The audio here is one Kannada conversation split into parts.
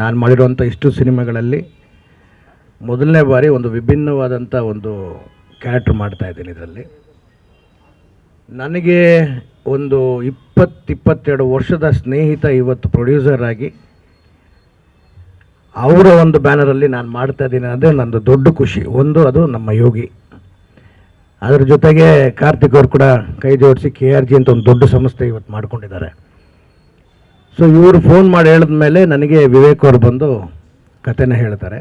ನಾನು ಮಾಡಿರುವಂಥ ಇಷ್ಟು ಸಿನಿಮಾಗಳಲ್ಲಿ ಮೊದಲನೇ ಬಾರಿ ಒಂದು ವಿಭಿನ್ನವಾದಂಥ ಒಂದು ಕ್ಯಾರೆಕ್ಟರ್ ಮಾಡ್ತಾ ಇದ್ದೀನಿ ಇದರಲ್ಲಿ. ನನಗೆ ಒಂದು ಇಪ್ಪತ್ತು ಇಪ್ಪತ್ತೆರಡು ವರ್ಷದ ಸ್ನೇಹಿತ ಇವತ್ತು ಪ್ರೊಡ್ಯೂಸರ್ ಆಗಿ ಅವರ ಒಂದು ಬ್ಯಾನರಲ್ಲಿ ನಾನು ಮಾಡ್ತಾ ಇದ್ದೀನಿ ಅಂದರೆ ನಂದು ದೊಡ್ಡ ಖುಷಿ. ಒಂದು ಅದು ನಮ್ಮ ಯೋಗಿ. ಅದರ ಜೊತೆಗೆ ಕಾರ್ತಿಕ್ ಅವರು ಕೂಡ ಕೈ ಜೋಡಿಸಿ ಕೆ ಆರ್ ಜಿ ಅಂತ ಒಂದು ದೊಡ್ಡ ಸಂಸ್ಥೆ ಇವತ್ತು ಮಾಡ್ಕೊಂಡಿದ್ದಾರೆ. ಸೊ ಇವರು ಫೋನ್ ಮಾಡಿ ಹೇಳಿದ ಮೇಲೆ ನನಗೆ ವಿವೇಕ್ ಅವರು ಬಂದು ಕಥೆನ ಹೇಳ್ತಾರೆ.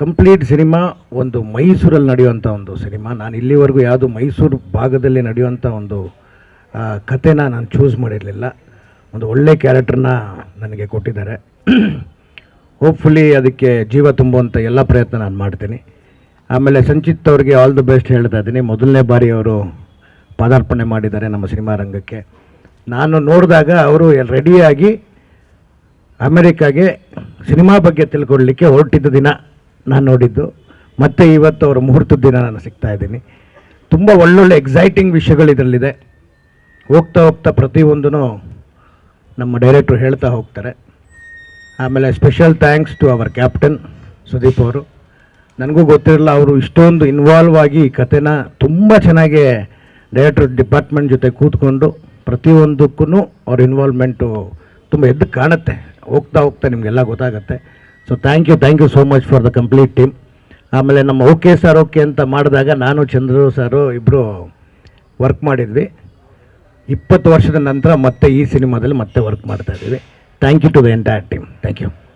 ಕಂಪ್ಲೀಟ್ ಸಿನಿಮಾ ಒಂದು ಮೈಸೂರಲ್ಲಿ ನಡೆಯುವಂಥ ಒಂದು ಸಿನಿಮಾ ನಾನು ಇಲ್ಲಿವರೆಗೂ ಯಾವುದು ಮೈಸೂರು ಭಾಗದಲ್ಲಿ ನಡೆಯುವಂಥ ಒಂದು ಕಥೆನ ನಾನು ಚೂಸ್ ಮಾಡಿರಲಿಲ್ಲ. ಒಂದು ಒಳ್ಳೆ ಕ್ಯಾರೆಕ್ಟರ್ನ ನನಗೆ ಕೊಟ್ಟಿದ್ದಾರೆ. ಹೋಪ್ಫುಲಿ ಅದಕ್ಕೆ ಜೀವ ತುಂಬುವಂಥ ಎಲ್ಲ ಪ್ರಯತ್ನ ನಾನು ಮಾಡ್ತೀನಿ. ಆಮೇಲೆ ಸಂಚಿತ್ ಅವ್ರಿಗೆ ಆಲ್ ದಿ ಬೆಸ್ಟ್ ಹೇಳ್ತಾ ಇದ್ದೀನಿ. ಮೊದಲನೇ ಬಾರಿ ಅವರು ಪಾದಾರ್ಪಣೆ ಮಾಡಿದ್ದಾರೆ ನಮ್ಮ ಸಿನಿಮಾ ರಂಗಕ್ಕೆ. ನಾನು ನೋಡಿದಾಗ ಅವರು ರೆಡಿಯಾಗಿ ಅಮೆರಿಕಾಗೆ ಸಿನಿಮಾ ಬಗ್ಗೆ ತಿಳ್ಕೊಳ್ಳಿಕ್ಕೆ ಹೊರಟಿದ್ದ ದಿನ ನಾನು ನೋಡಿದ್ದು. ಮತ್ತು ಇವತ್ತು ಅವರ ಮುಹೂರ್ತದ ದಿನ ನಾನು ಸಿಗ್ತಾ ಇದ್ದೀನಿ. ತುಂಬ ಒಳ್ಳೊಳ್ಳೆ ಎಕ್ಸೈಟಿಂಗ್ ವಿಷಯಗಳು ಇದರಲ್ಲಿದೆ. ಹೋಗ್ತಾ ಹೋಗ್ತಾ ಪ್ರತಿಯೊಂದೂ ನಮ್ಮ ಡೈರೆಕ್ಟ್ರು ಹೇಳ್ತಾ ಹೋಗ್ತಾರೆ. ಆಮೇಲೆ special thanks to our captain Sudeep ಅವರು. ನನಗೂ ಗೊತ್ತಿರಲಿಲ್ಲ ಅವರು ಇಷ್ಟೊಂದು ಇನ್ವಾಲ್ವ್ ಆಗಿ ಈ ಕಥೆನ ತುಂಬ ಚೆನ್ನಾಗಿ ಡೈರೆಕ್ಟ್ರ್ ಡಿಪಾರ್ಟ್ಮೆಂಟ್ ಜೊತೆ ಕೂತ್ಕೊಂಡು ಪ್ರತಿಯೊಂದಕ್ಕೂ ಅವ್ರ ಇನ್ವಾಲ್ವ್ಮೆಂಟು ತುಂಬ ಎದ್ದು ಕಾಣುತ್ತೆ. ಹೋಗ್ತಾ ಹೋಗ್ತಾ ನಿಮಗೆಲ್ಲ ಗೊತ್ತಾಗುತ್ತೆ. So thank you thank you so much for the complete team ಆಮೇಲೆ ನಮ್ಮ ಓಕೆ ಸರ್ ಓಕೆ ಅಂತ ಮಾಡಿದಾಗ ನಾನು ಚಂದ್ರು ಸರು ಇಬ್ಬರು ವರ್ಕ್ ಮಾಡಿದ್ವಿ. ಇಪ್ಪತ್ತು ವರ್ಷದ ನಂತರ ಮತ್ತೆ ಈ ಸಿನಿಮಾದಲ್ಲಿ ಮತ್ತೆ ವರ್ಕ್ ಮಾಡ್ತಾ ಇದ್ದೀವಿ. Thank you to the entire team thank you